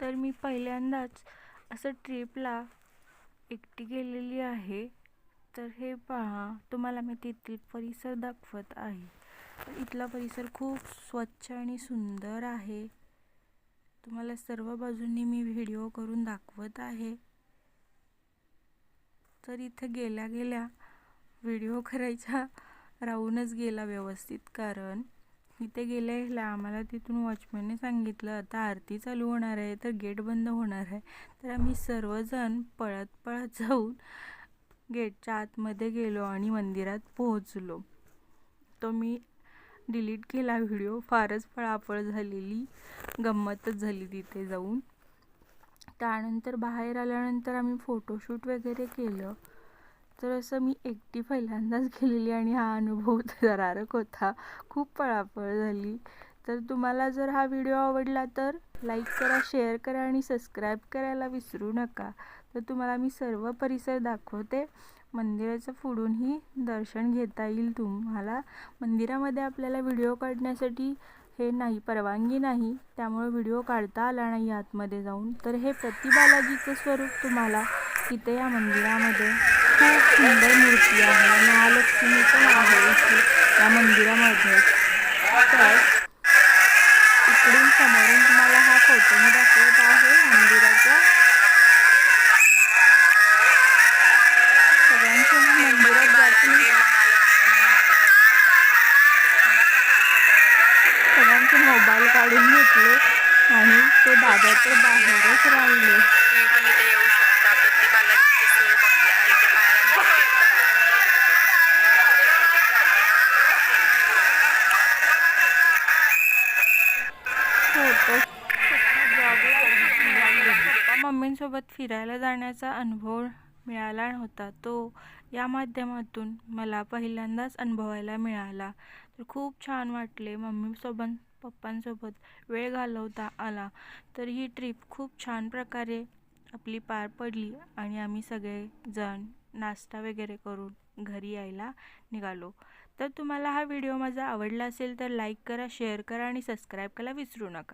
तर मी पहिल्यांदाच असं ट्रिपला एकटी गेलेली आहे. तर हे पहा तुम्हाला मी तेथील परिसर दाखवत आहे. तर इथला परिसर खूप स्वच्छ आणि सुंदर आहे. तुम्हाला सर्व बाजूंनी मी व्हिडिओ करून दाखवत आहे. तर इथं गेल्या गेल्या व्हिडिओ करायचा राहूनच गेला व्यवस्थित कारण इथे गेलेला आम्हाला तिथून वॉचमॅनने सांगितलं आता आरती चालू होणार आहे तर गेट बंद होणार आहे. तर आम्ही सर्वजण पळत पळत जाऊन गेटच्या आतमध्ये गेलो आणि मंदिरात पोहोचलो. तो मी डिलीट केला व्हिडिओ फारच पळापळ झालेली गंमतच झाली तिथे जाऊन. त्यानंतर बाहेर आल्यानंतर आम्ही फोटोशूट वगैरे केलं. तर असं मी एकटी पहिल्यांदाच गेलेली आणि हा अनुभव दरारक होता. खूप पळापळ झाली. तर तुम्हाला जर हा व्हिडिओ आवडला तर लाईक करा शेअर करा आणि सबस्क्राईब करायला विसरू नका. तर तुम्हाला मी सर्व परिसर दाखवते. मंदिराचं पुढूनही दर्शन घेता येईल तुम्हाला. मंदिरामध्ये आपल्याला व्हिडिओ काढण्यासाठी हे नाही परवानगी नाही. त्यामुळे व्हिडिओ काढता आला नाही आतमध्ये जाऊन. तर हे प्रतिबालाजीचं स्वरूप तुम्हाला इथे या मंदिरामध्ये खूप सुंदर मूर्ती आहे. महालक्ष्मी पण आहे इथे या मंदिरामध्ये. तर इकडून समोरून तुम्हाला हा फोटो मी दाखवत आहे मंदिराचा. सगळ्यांचे मंदिरात जातील. सगळ्यांचे मोबाईल काढून घेतले आणि ते दादा तर बाहेरच राहिले. मम्मींसोबत फिरायला जाण्याचा अनुभव मिळाला नव्हता. तो या माध्यमातून मला पहिल्यांदाच अनुभवायला मिळाला. तर खूप छान वाटले. मम्मीसोबत पप्पांसोबत वेळ घालवता आला. तर ही ट्रिप खूप छान प्रकारे आपली पार पडली आणि आम्ही सगळेजण नाश्ता वगैरे करून घरी यायला निघालो. तर तुम्हाला हा व्हिडिओ माझा आवडला असेल तर लाईक करा शेअर करा आणि सबस्क्राईब करायला विसरू नका.